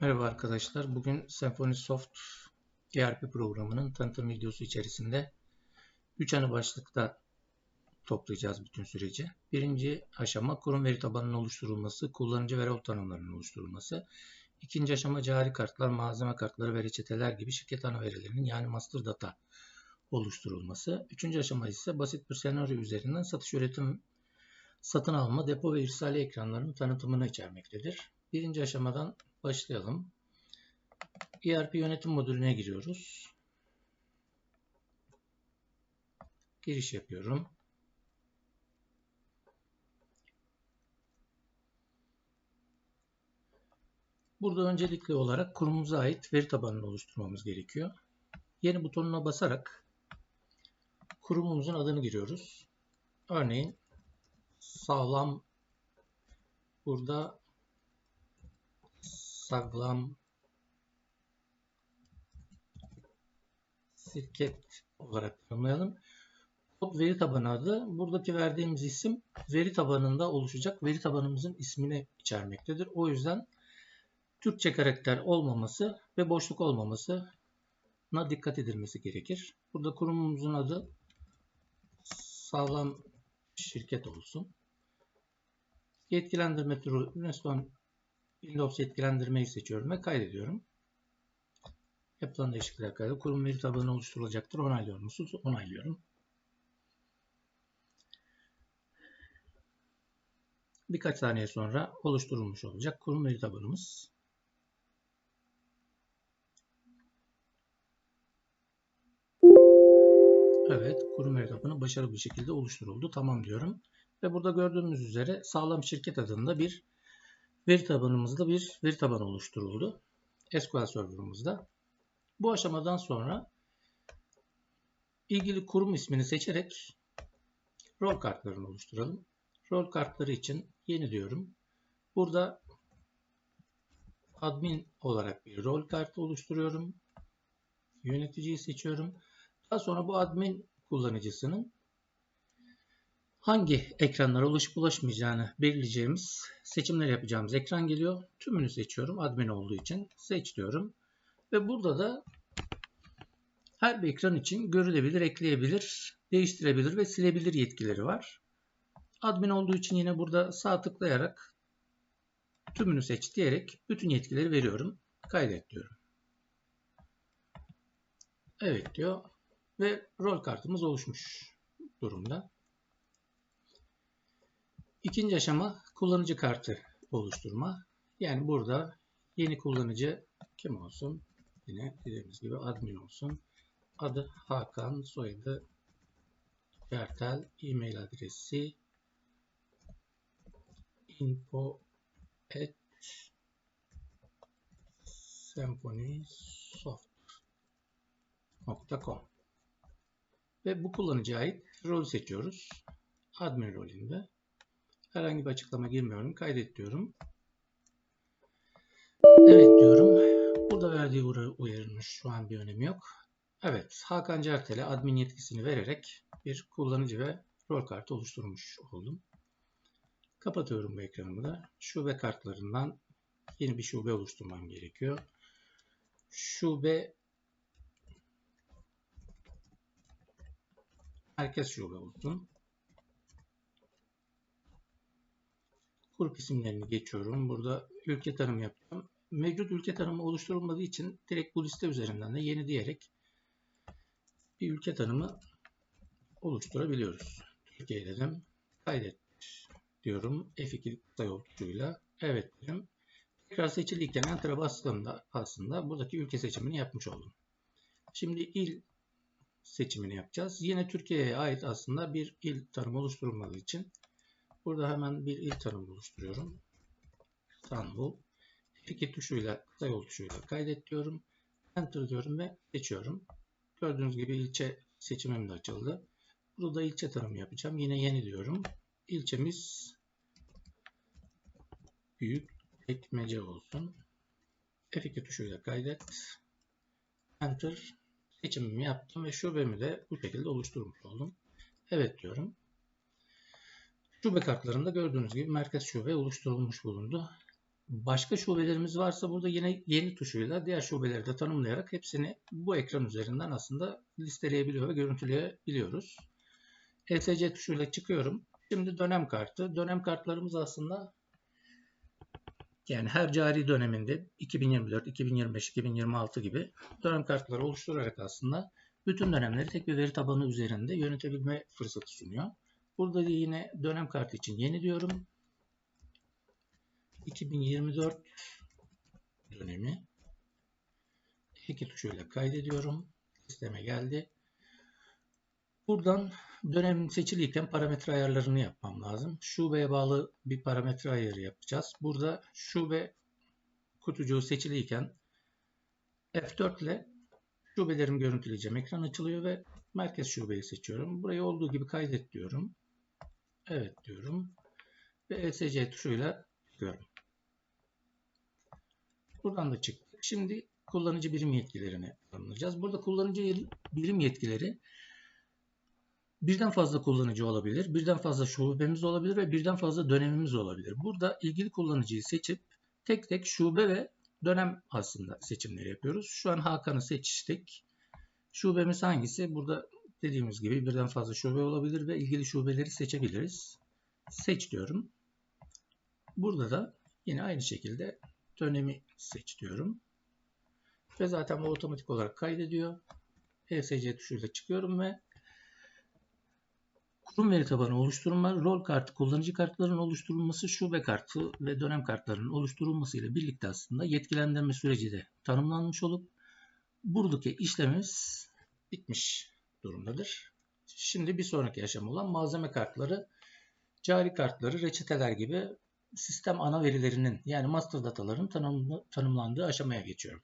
Merhaba arkadaşlar. Bugün Symfony Soft ERP programının tanıtım videosu içerisinde 3 ana başlıkta toplayacağız bütün süreci. Birinci aşama kurum veri tabanının oluşturulması, kullanıcı ve rol tanımlarının oluşturulması. İkinci aşama cari kartlar, malzeme kartları ve reçeteler gibi şirket ana verilerinin yani master data oluşturulması. Üçüncü aşama ise basit bir senaryo üzerinden satış üretim satın alma, depo ve irsali ekranlarının tanıtımını içermektedir. Birinci aşamadan başlayalım. ERP yönetim modülüne giriyoruz. Giriş yapıyorum. Burada öncelikli olarak kurumumuza ait veri tabanını oluşturmamız gerekiyor. Yeni butonuna basarak kurumumuzun adını giriyoruz. Örneğin sağlam burada sağlam şirket olarak tanımlayalım. Kod veri tabanı adı. Buradaki verdiğimiz isim veri tabanında oluşacak veri tabanımızın ismini içermektedir. O yüzden Türkçe karakter olmaması ve boşluk olmamasına dikkat edilmesi gerekir. Burada kurumumuzun adı sağlam şirket olsun. Yetkilendirme türü Uniston Windows yetkilendirmeyi seçiyorum ve kaydediyorum. Yapılan değişiklikler kaydı. Kurum veri tabanı oluşturulacaktır. Onaylıyor musunuz? Onaylıyorum. Birkaç saniye sonra oluşturulmuş olacak kurum veri tabanımız. Evet, kurum veri tabanı başarılı bir şekilde oluşturuldu. Tamam diyorum. Ve burada gördüğümüz üzere sağlam şirket adında bir veri tabanımızda bir veri tabanı oluşturuldu. SQL Server'ımızda. Bu aşamadan sonra ilgili kurum ismini seçerek rol kartlarını oluşturalım. Rol kartları için yeni diyorum. Burada admin olarak bir rol kartı oluşturuyorum. Yöneticiyi seçiyorum. Daha sonra bu admin kullanıcısının hangi ekranlara ulaşıp ulaşmayacağını belirleyeceğimiz seçimler yapacağımız ekran geliyor. Tümünü seçiyorum admin olduğu için. Seç diyorum. Ve burada da her bir ekran için görülebilir, ekleyebilir, değiştirebilir ve silebilir yetkileri var. Admin olduğu için yine burada sağ tıklayarak tümünü seç diyerek bütün yetkileri veriyorum. Kaydet diyorum. Evet diyor ve rol kartımız oluşmuş durumda. İkinci aşama kullanıcı kartı oluşturma. Yani burada yeni kullanıcı kim olsun? Yine dediğimiz gibi admin olsun. Adı Hakan, soyadı Bertel, e-mail adresi info at symphonysoft.com ve bu kullanıcıya ait rol seçiyoruz. Admin rolünde. Herhangi bir açıklama girmiyorum. Kaydet diyorum. Evet diyorum. Burada verdiği uyarının şu an bir önemi yok. Evet, Hakan Certel'e admin yetkisini vererek bir kullanıcı ve rol kartı oluşturmuş oldum. Kapatıyorum bu ekranımı da. Şube kartlarından yeni bir şube oluşturmam gerekiyor. Şube merkez şube olsun. Grup isimlerini geçiyorum. Burada ülke tanımı yapacağım. Mevcut ülke tanımı oluşturulmadığı için direkt bu liste üzerinden de yeni diyerek bir ülke tanımı oluşturabiliyoruz. Türkiye dedim. Kaydet diyorum. F2 kısa yol. Evet dedim. Tekrar seçiliyken Enter'a bastığımda aslında buradaki ülke seçimini yapmış oldum. Şimdi il seçimini yapacağız. Yine Türkiye'ye ait aslında bir il tanımı oluşturulmadığı için burada hemen bir il tanımı oluşturuyorum. İstanbul. F2 tuşuyla, kısa yol tuşuyla kaydet diyorum. Enter diyorum ve seçiyorum. Gördüğünüz gibi ilçe seçimim de açıldı. Burada ilçe tanımı yapacağım. Yine yeni diyorum. İlçemiz büyük ekmece olsun. F2 tuşuyla kaydet. Enter seçimimi yaptım ve şubemi de bu şekilde oluşturmuş oldum. Evet diyorum. Şube kartlarında gördüğünüz gibi merkez şube oluşturulmuş bulundu. Başka şubelerimiz varsa burada yine yeni tuşuyla diğer şubeleri de tanımlayarak hepsini bu ekran üzerinden aslında listeleyebiliyor ve görüntüleyebiliyoruz. ESC tuşuyla çıkıyorum. Şimdi dönem kartı. Dönem kartlarımız aslında yani her cari döneminde 2024, 2025, 2026 gibi dönem kartları oluşturarak aslında bütün dönemleri tek bir veri tabanı üzerinde yönetebilme fırsatı sunuyor. Burada da yine dönem kartı için yeni diyorum. 2024 dönemi iki tuşuyla kaydediyorum. Sisteme geldi. Buradan dönem seçiliyken parametre ayarlarını yapmam lazım. Şubeye bağlı bir parametre ayarı yapacağız. Burada şube kutucuğu seçiliyken F4 ile şubelerimi görüntüleyeceğim. Ekran açılıyor ve merkez şubeyi seçiyorum. Burayı olduğu gibi kaydet diyorum. Evet diyorum. Ve ESC tuşuyla çıkıyorum. Buradan da çıktık. Şimdi kullanıcı birim yetkilerini tanımlayacağız. Burada kullanıcı birim yetkileri birden fazla kullanıcı olabilir, birden fazla şubemiz olabilir ve birden fazla dönemimiz olabilir. Burada ilgili kullanıcıyı seçip tek tek şube ve dönem aslında seçimleri yapıyoruz. Şu an Hakan'ı seçtik. Şubemiz hangisi? Burada dediğimiz gibi birden fazla şube olabilir ve ilgili şubeleri seçebiliriz. Seç diyorum. Burada da yine aynı şekilde dönemi seç diyorum. Ve zaten bu otomatik olarak kaydediyor. ESC tuşuyla çıkıyorum ve kurum veri tabanı oluşturma, rol kartı, kullanıcı kartlarının oluşturulması, şube kartı ve dönem kartlarının oluşturulması ile birlikte aslında yetkilendirme süreci de tanımlanmış olup buradaki işlemimiz bitmiş durumdadır. Şimdi bir sonraki aşama olan malzeme kartları, cari kartları, reçeteler gibi sistem ana verilerinin yani master dataların tanımlandığı aşamaya geçiyorum.